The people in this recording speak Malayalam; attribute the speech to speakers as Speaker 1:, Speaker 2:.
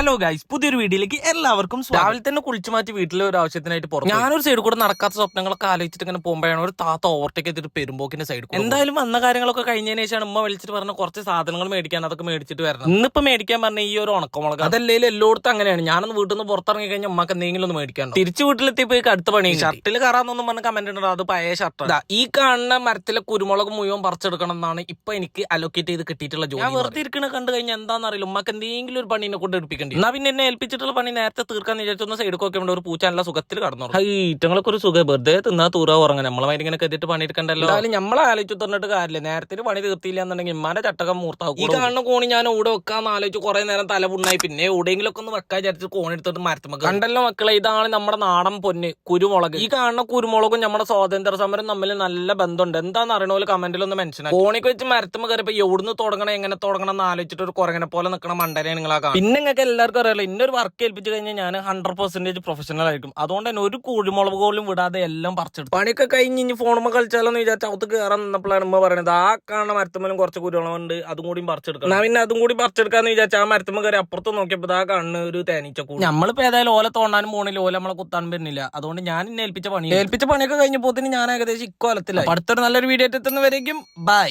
Speaker 1: ഹലോ ഗൈസ് പുതിയൊരു വീഡിയോയിലേക്ക് എല്ലാവർക്കും.
Speaker 2: രാവിലെ തന്നെ കുളിച്ചു മാറ്റി വീട്ടിലെ ഒരു ആവശ്യത്തിനായിട്ട് പോകും.
Speaker 1: ഞാനൊരു സൈഡ് കൂടെ നടക്കാത്ത സ്വപ്നങ്ങളൊക്കെ ആലോചിച്ചിട്ട് ഇങ്ങനെ പോകുമ്പോഴാണ് ഒരു താത്ത ഓവർടേക്ക് ചെയ്തിട്ട് പെരുമ്പോക്കിന്റെ സൈഡ് എന്തായാലും വന്ന കാര്യങ്ങളൊക്കെ കഴിഞ്ഞതിന് ശേഷം ഉമ്മ വിളിച്ചിട്ട് പറഞ്ഞ കുറച്ച് സാധനങ്ങൾ മേടിക്കാൻ അതൊക്കെ മേടിച്ചിട്ട് വരണം. ഇന്നിപ്പോ മേടിക്കാൻ പറഞ്ഞ ഈ ഒരു ഉണക്കമുളക്. അതല്ലേലും എല്ലായിടത്തും അങ്ങനെയാണ്. ഞാനൊന്ന് വീട്ടിൽ നിന്ന് പുറത്തിറങ്ങി കഴിഞ്ഞാൽ ഉമ്മക്ക് എന്തെങ്കിലും ഒന്ന് മേടിക്കാൻ തിരിച്ചു വീട്ടിലെത്തിയപ്പോ പോയി അടുത്ത പണി ഷർട്ടിൽ കയറാന്നൊന്നും പറഞ്ഞ കമന്റ് ഉണ്ടോ അത് പഴയ ഷർട്ട് ഈ കാണുന്ന മരത്തിലെ കുരുമുളക് മുഴുവൻ പറിച്ചെടുക്കണം എന്നാണ് ഇപ്പൊ എനിക്ക് അലോക്കേറ്റ് ചെയ്ത് കിട്ടിയിട്ടുള്ള ജോലി ഞാൻ വെറുതെ ഇരിക്കണ കണ്ടു കഴിഞ്ഞാൽ എന്താണെന്നറിയില്ല ഉമ്മക്ക് എന്തെങ്കിലും ഒരു പണിനെ കൊണ്ട് എടുപ്പിക്കണ്ടി എന്നാ പിന്നെ എന്നെ ഏൽപ്പിച്ചിട്ടുള്ള പണി നേരത്തെ തീർക്കാന്ന് വിചാരിച്ചൊന്ന് സൈഡ് ഒക്കെ ഒരു പൂച്ച നല്ല സുഖത്തിൽ കടന്നു ഈറ്റങ്ങളൊക്കെ ഒരു സുഖം. വെറുതെ തിന്നാ തൂറാ ഉറങ്ങാൻ. നമ്മളെ ഇങ്ങനെ പണി എടുക്കണ്ടല്ലോ. എന്തായാലും നമ്മളെ ആലോചിച്ച് തന്നിട്ട് കാര്യമില്ല. നേരത്തെ പണി തീർത്തില്ല എന്നുണ്ടെങ്കിൽ ഇമ്മാന്റെ ചട്ടകം മൂർത്താവും ഈ കാണുന്ന കോണി ഞാൻ ഇവിടെ വെക്കാന്ന് ആലോചിച്ച് കുറെ നേരം തല പുണ്ണായി. പിന്നെ എവിടെയെങ്കിലും ഒക്കെ ഒന്ന് വെക്കാൻ വിചാരിച്ച് കോണി എടുത്തിട്ട് മരത്തുമ്പോൾ കണ്ടല്ലോ മക്കളെ ഇതാണ് നമ്മുടെ നാടൻ പൊന്ന് കുരുമുളക്. ഈ കാണുന്ന കുരുമുളകും നമ്മുടെ സ്വാതന്ത്ര്യ സമരം തമ്മിൽ നല്ല ബന്ധമുണ്ട്. എന്താന്ന് അറിയണ പോലെ കമന്റിൽ ഒന്ന് മെൻഷൻ കോണിക്ക് വെച്ച് മരത്തുമ്പോൾ കയറിയപ്പോ എവിടുന്ന് തുടങ്ങണം എങ്ങനെ തുടങ്ങണം എന്ന് ആലോചിച്ചിട്ട് ഒരു കുറങ്ങനെ പോലെ നിൽക്കണ മണ്ടനെ നിങ്ങളാ കാണും പിന്നെ നിങ്ങൾക്ക് എല്ലാവർക്കും അറിയാലോ ഇന്നൊരു വർക്ക് ഏൽപ്പിച്ച് കഴിഞ്ഞാൽ ഞാൻ ഹൺഡ്രഡ് പെർസെന്റേജ് പ്രൊഫഷണൽ ആയിരിക്കും. അതുകൊണ്ട് തന്നെ ഒരു കുഴിമുളക് പോലും വിടാതെ എല്ലാം പറിച്ചെടുത്തു പണിയൊക്കെ കഴിഞ്ഞ് ഇനി ഫോണുമ്പോൾ കളിച്ചാലോ എന്ന് വിചാരിച്ചാൽ അവർക്ക് കയറാൻ നിന്നപ്പോഴാണ് ഉമ്മ പറയുന്നത് ആ കാണുന്ന മരത്തുമ്മലും കുറച്ച് കുരുമുളകുണ്ട് അതും കൂടി പറിച്ചെടുക്കാം ഞാൻ പിന്നെ അതും കൂടി പറിച്ചെടുക്കാന്ന് വിചാരിച്ചാൽ ആ മരത്തുമ്മ കയറി അപ്പുറത്ത് നോക്കിയപ്പോൾ ആ കാണുന്ന ഒരു തേനീച്ച കൂടും. നമ്മളിപ്പോ ഏതായാലും ഓല തോണ്ടാനും പോണില്ല ഓല നമ്മളെ കുത്താൻ വരുന്നില്ല. അതുകൊണ്ട് ഞാൻ ഇന്നെ ഏൽപ്പിച്ച പണി ഏൽപ്പിച്ച പണിയൊക്കെ കഴിഞ്ഞപ്പോൾ ഞാൻ ഏകദേശം ഇക്കോലത്തില്ല അടുത്തൊരു നല്ലൊരു വീഡിയോ എത്തുന്നവരേക്കും ബൈ